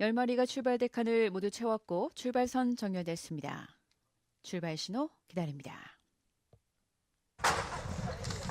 10마리가 출발대 칸을 모두 채웠고 출발선 정렬됐습니다. 출발 신호 기다립니다.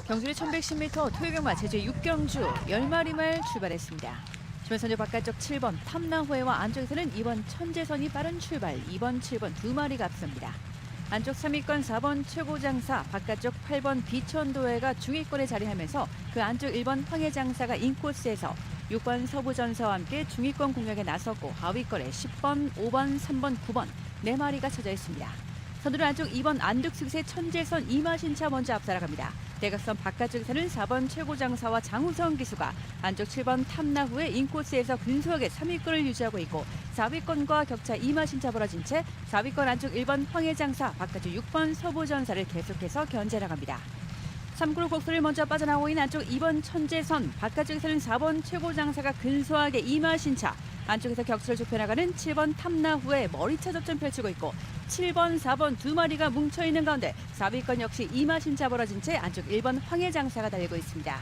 경주리 1110m 토요경마 제주 6경주 10마리 말 출발했습니다. 주변선조 바깥쪽 7번 탐나호해와 안쪽에서는 2번 천재선이 빠른 출발, 2번, 7번 두 마리가 앞섭니다. 안쪽 3위권 4번 최고장사, 바깥쪽 8번 비천도해가 중위권에 자리하면서 그 안쪽 1번 황해장사가 인코스에서 6번 서부전사와 함께 중위권 공략에 나섰고 하위권에 10번, 5번, 3번, 9번 네 마리가 쳐져 있습니다. 선두는 안쪽 2번 안득숙세 천재선 이마신차 먼저 앞살아갑니다. 대각선 바깥쪽에서는 4번 최고장사와 장우성 기수가 안쪽 7번 탐나후의 인코스에서 근소하게 3위권을 유지하고 있고 4위권과 격차 2마신차 벌어진 채 4위권 안쪽 1번 황해장사 바깥쪽 6번 서부전사를 계속해서 견제 나갑니다. 3그룹 곡소를 먼저 빠져나오고 있는 안쪽 2번 천재선 바깥쪽에서는 4번 최고장사가 근소하게 이마신차 안쪽에서 격차를 좁혀나가는 7번 탐나후의 머리차 접전 펼치고 있고 7번, 4번 두 마리가 뭉쳐있는 가운데 4위권 역시 이마신차 벌어진 채 안쪽 1번 황해장사가 달리고 있습니다.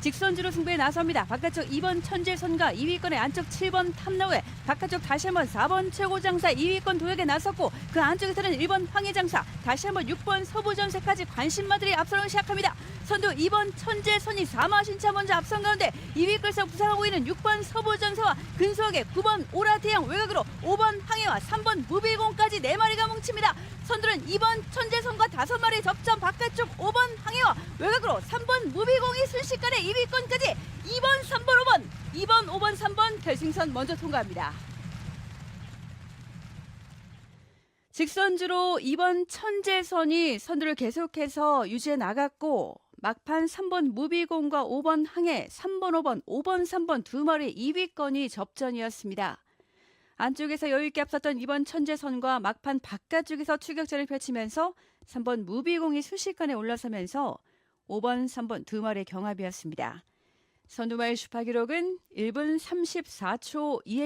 직선주로 승부에 나섭니다. 바깥쪽 2번 천재선과 2위권의 안쪽 7번 탐나우에 바깥쪽 다시 한번 4번 최고장사 2위권 도역에 나섰고 그 안쪽에서는 1번 황해장사 다시 한번 6번 서부전세까지 관심마들이 앞서는 시작합니다. 선두 2번 천재선이 4마 신차 먼저 앞선 가운데 2위권에서 부상하고 있는 6번 서부전사와 근소하게 9번 오라태양 외곽으로 5번 항해와 3번 무빌공까지 4마리가 뭉칩니다. 선두는 2번 천재선과 5마리 접점 바깥쪽 5번 항해와 외곽으로 3번 무비공이 순식간에 2위권까지 2번, 3번, 5번, 2번, 5번, 3번 결승선 먼저 통과합니다. 직선주로 2번 천재선이 선두를 계속해서 유지해 나갔고 막판 3번 무비공과 5번 항해, 3번, 5번, 5번, 3번 두 마리 2위권이 접전이었습니다. 안쪽에서 여유있게 앞섰던 2번 천재선과 막판 바깥쪽에서 추격전을 펼치면서 3번 무비공이 순식간에 올라서면서 5번, 3번 두 마리의 경합이었습니다. 선두마의 슈파 기록은 1분 34초 2에